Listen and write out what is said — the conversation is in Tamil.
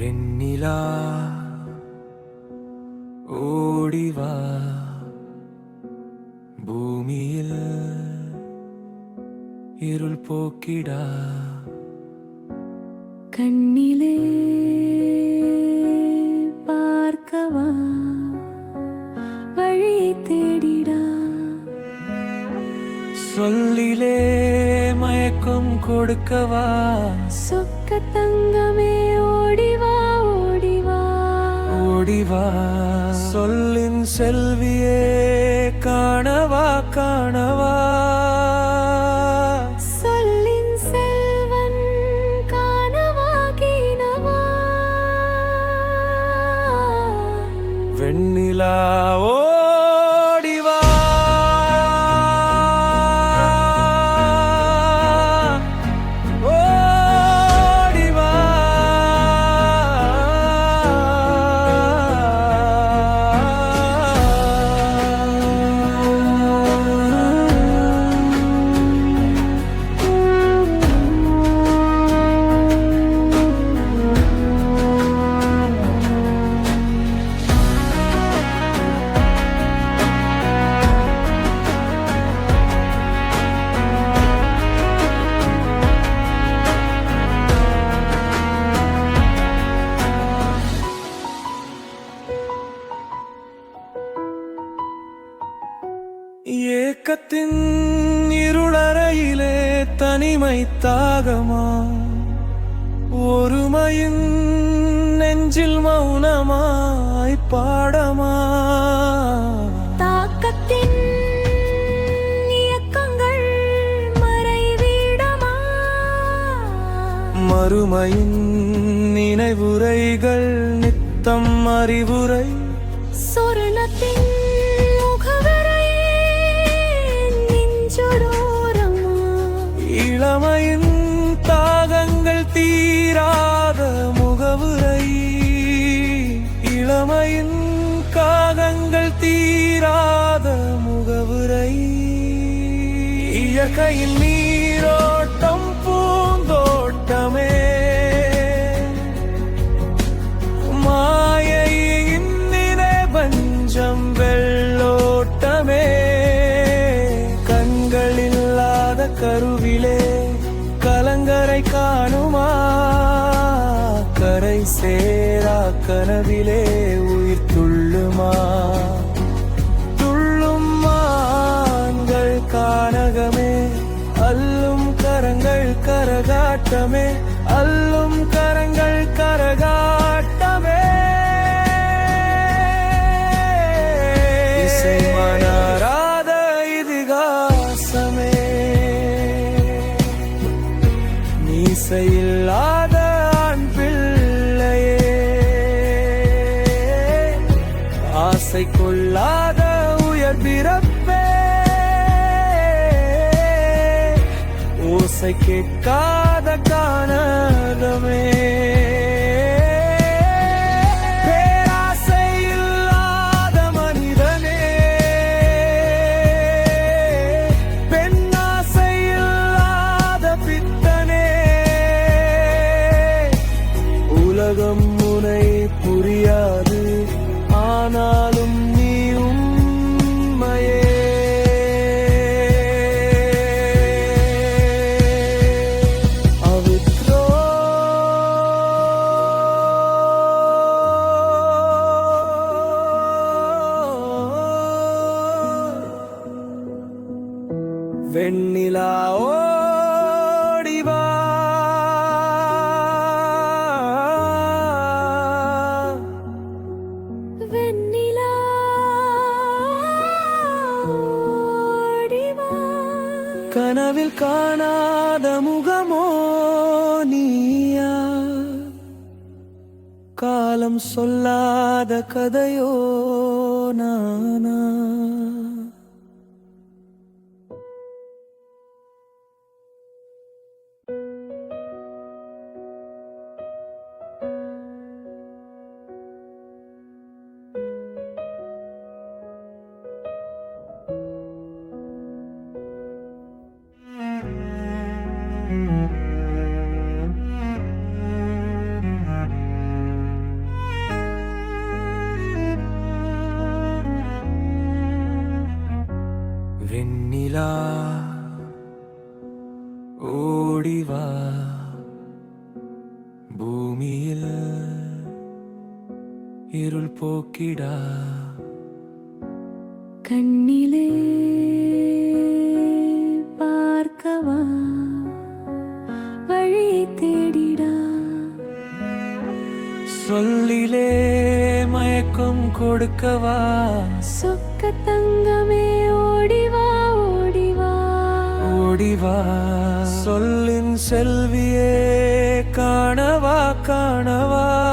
வெண்ணிலா ஓடிவா. பூமியில் இருள் போக்கிடா. கண்ணிலே பார்க்கவா. வழியை தேடிடா. சொல்லிலே மயக்கம் கொடுக்கவா. சொல் சொக்க தங்கமே ஓடிவா ஓடிவா ஓடிவா சொல்லின் செல்வியே காணவா காணவா. ஏக்கத்தின் இருளறையிலே தனிமை தாகமா? ஒருமையின் நெஞ்சில் மௌனமாய் பாடமா? தாக்கத்தின் இயக்கங்கள் மறைவிடமா? மறுமையின் நினைவுரைகள் நித்தம் அறிவுரை. சொர்ணத்தின் இயற்கையில் நீரோட்டம் பூந்தோட்டமே. மாயையின் நினைவஞ்சம் வெள்ளோட்டமே. கண்கள் இல்லாத கருவிலே கலங்கரை காணுமா? கரை சேரா கனவிலே கரகாட்டமே அல்லும் கரங்கள் கரகாட்டமே. இசை மலராத இதிகாசமே. மீசையில்லாத ஆண் பிள்ளையே. ஆசை கொள்ளாத உயர் பிறப்பு ஓசை கேட்காத கானகமே பேராசை இல்லாத மனிதனே. பெண்ணாசை இல்லாத பித்தனே. உலகம் வெண்ணிலா ஓடிவா வெண்ணிலா கனவில் காணாத முகமோ நீயா? காலம் சொல்லாத கதையோ நானா? வெண்ணிலா ஓடிவா. பூமியில் இருள் போக்கிடா. கண்ணிலே பார்க்கவா? சொல்லிலே மயக்கம் கொடுக்கவா? சொக்க தங்கமே ஓடிவா ஓடிவா. ஓடிவா. சொல்லின் செல்வியே காணவா காணவா.